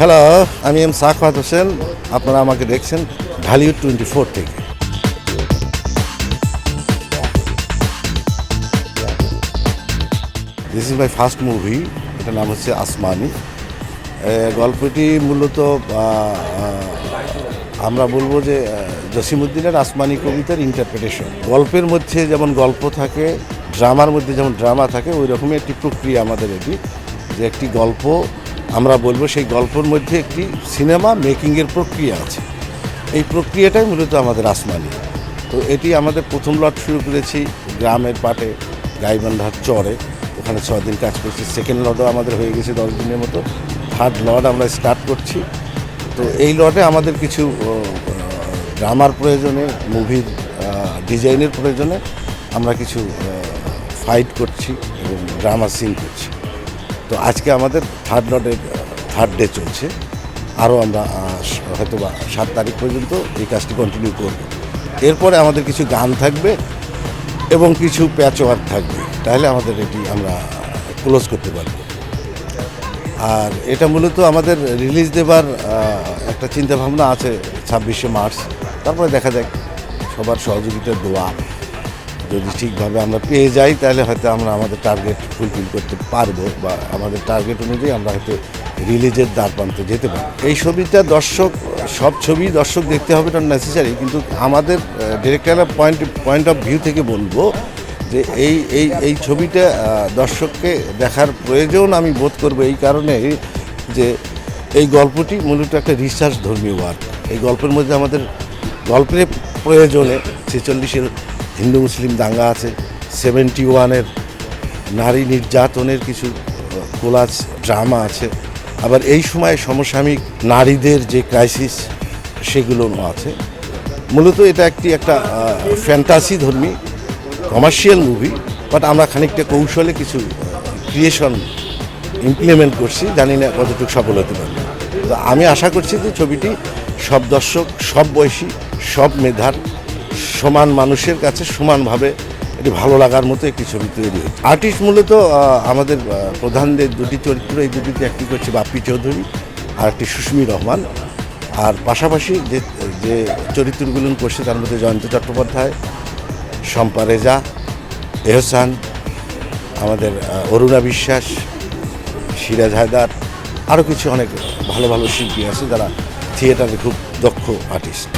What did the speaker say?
Hello আমি M Sakhawat Hossain. আপনারা আমাকে দেখছেন ঢালিউড টোয়েন্টি ফোর থেকে। This is my first movie এটার নাম হচ্ছে আসমানি। গল্পটি মূলত আমরা বলব যে জসিমুদ্দিনের আসমানি কবিতার ইন্টারপ্রিটেশন গল্পের মধ্যে যেমন গল্প থাকে ড্রামার মধ্যে যেমন ড্রামা থাকে, ওই রকমই একটি প্রক্রিয়া আমাদের এটি, যে একটি গল্প আমরা বলব সেই গল্পের মধ্যে একটি সিনেমা মেকিংয়ের প্রক্রিয়া আছে। এই প্রক্রিয়াটাই মূলত আমাদের আসমানি। তো এটি আমাদের প্রথম লট শুরু করেছি, গ্রামের পাটে, গাইবান্ধার চরে। ওখানে ছ দিন কাজ করছি। সেকেন্ড লটও আমাদের হয়ে গেছে দশ দিনের মতো। থার্ড লট আমরা স্টার্ট করছি। তো এই লটে আমাদের কিছু ড্রামার প্রয়োজনে মুভির ডিজাইনের প্রয়োজনে আমরা কিছু ফাইট করছি এবং ড্রামা সিন করছি। তো আজকে আমাদের থার্ড লটের থার্ড ডে চলছে। আরও আমরা হয়তো বা সাত তারিখ পর্যন্ত এই কাজটি কন্টিনিউ করব। এরপরে আমাদের কিছু গান থাকবে এবং কিছু প্যাচ ওয়ার্ক থাকবে। তাহলে আমাদের এটি আমরা ক্লোজ করতে পারব। আর এটা মূলত আমাদের রিলিজ দেবার একটা চিন্তাভাবনা আছে ছাব্বিশে মার্চ। তারপরে দেখা যাক সবার সহযোগিতার দোয়া। যদি ঠিকভাবে আমরা পেয়ে যাই, তাহলে হয়তো আমরা আমাদের টার্গেট ফুলফিল করতে পারব বা আমাদের টার্গেট অনুযায়ী আমরা হয়তো রিলিজের দ্বার প্রান্তে যেতে পারি। এই ছবিটা দর্শক, সব ছবি দর্শক দেখতে হবে না নেসেসারি কিন্তু আমাদের ডিরেক্টরের পয়েন্ট পয়েন্ট অফ ভিউ থেকে বলব যে এই এই এই ছবিটা দর্শককে দেখার প্রয়োজন আমি বোধ করব এই কারণে যে এই গল্পটি মূলত একটা রিসার্চ ধর্মীয় ওয়ার্ক এই গল্পের মধ্যে আমাদের গল্পের প্রয়োজনে ছেচল্লিশের হিন্দু মুসলিম দাঙ্গা আছে সেভেন্টি ওয়ানের নারী নির্যাতনের কিছু কোলাজ ড্রামা আছে। আবার এই সময় সমসাময়িক নারীদের যে ক্রাইসিস সেগুলো আছে। মূলত এটা একটি একটা ফ্যান্টাসি ধর্মী কমার্শিয়াল মুভি বাট আমরা খানিকটা কৌশলে কিছু ক্রিয়েশন ইমপ্লিমেন্ট করছি, জানি না কতটুকু সফল হতে পারবে। আমি আশা করছি যে ছবিটি সব দর্শক, সব বয়সী, সব মেধার সমান মানুষের কাছে সমানভাবে এটি ভালো লাগার মতো একটি ছবি তৈরি হয়েছে। আর্টিস্ট মূলত আমাদের প্রধানদের দুটি চরিত্র, এই দুটিতে একটি করছে বাপ্পি চৌধুরী আর একটি সুস্মি রহমান। আর পাশাপাশি যে যে চরিত্রগুলো করছে, তার মধ্যে জয়ন্ত চট্টোপাধ্যায়, শম্পা রেজা, এহসান, আমাদের অরুণা বিশ্বাস, সিরাজ হায়দার আরও কিছু অনেক ভালো ভালো শিল্পী আছে যারা থিয়েটারে খুব দক্ষ আর্টিস্ট